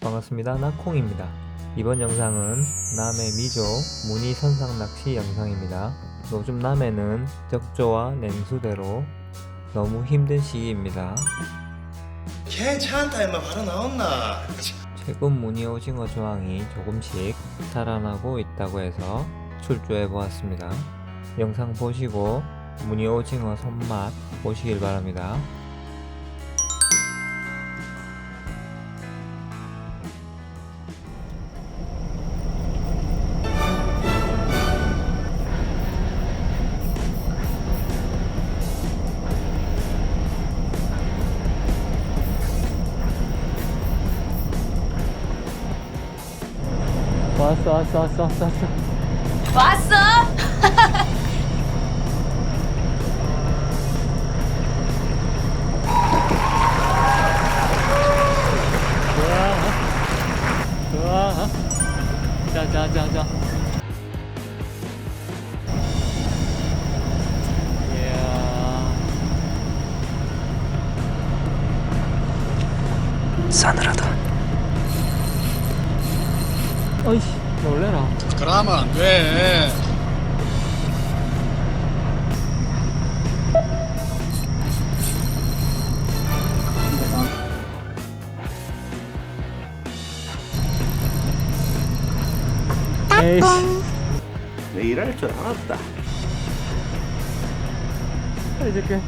반갑습니다. 나콩입니다. 이번 영상은 남해 미조 무늬 선상 낚시 영상입니다. 요즘 남해는 적조와 냉수대로 너무 힘든 시기입니다. 괜찮다 임마 바로 나왔나 최근 무늬 오징어 조항이 조금씩 살아나고 있다고 해서 출조해 보았습니다. 영상 보시고 무늬 오징어 손맛 보시길 바랍니다. 왔어 왔어 왔어 왔어 왔어. 왔어? 좋아 자자자자. 이야 싸늘하다. 어이씨 놀래라. 그러면 안 돼. 에이씨. 내 일 할 줄 알았다. 이렇게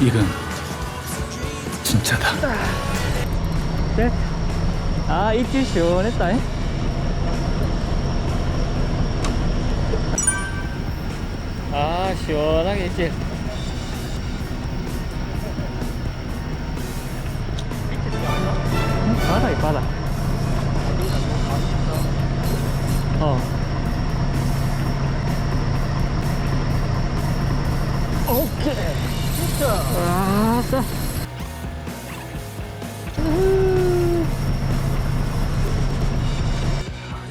이건 진짜다 네? 아 입질 시원했다 잉? 아 시원하게 입질 음, 바다 이 바다 어 오케이 아싸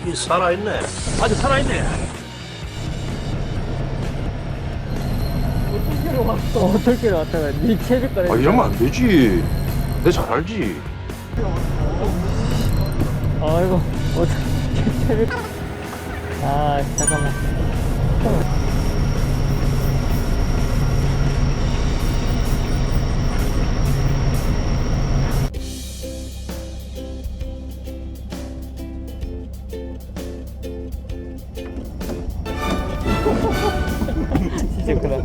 이 살아있네. 아주 살아있네. 어떻게 왔다가 니 체력거리 아 이러면 안 되지. 내 잘 알지. 아이고 어떻게 체력 아 잠깐만 진짜 크다